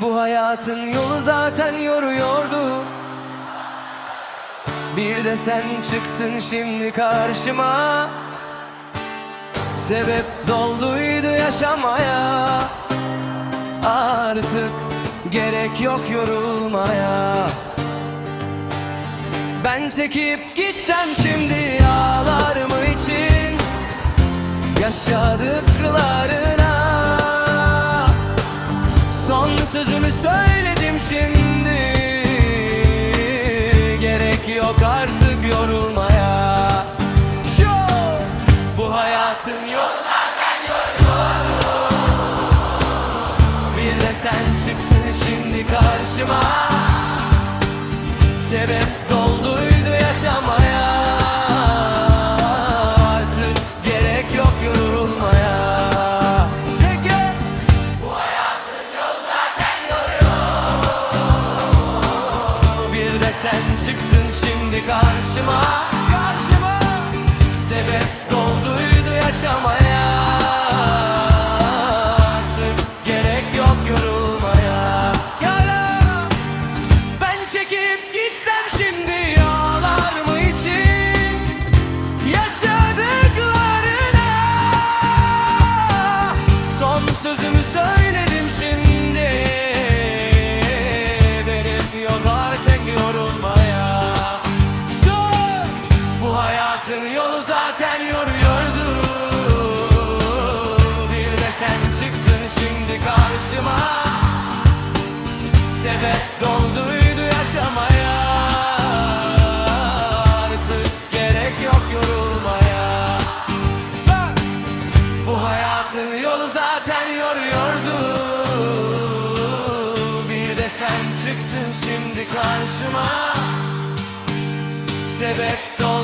Bu hayatın yolu zaten yoruyordu. Bir de sen çıktın şimdi karşıma. Sebep dolduydu yaşamaya. Artık gerek yok yorulmaya. Ben çekip gitsem şimdi ağlar mı için? Yaşadıklarına hayatın yolu zaten yoruyordu. Bir de sen çıktın şimdi karşıma. Sebep dolduydu yaşamaya. Artık gerek yok yorulmaya! Bu hayatın yolu zaten yoruyordu. Bir de sen çıktın şimdi karşıma. Sebep dolduydu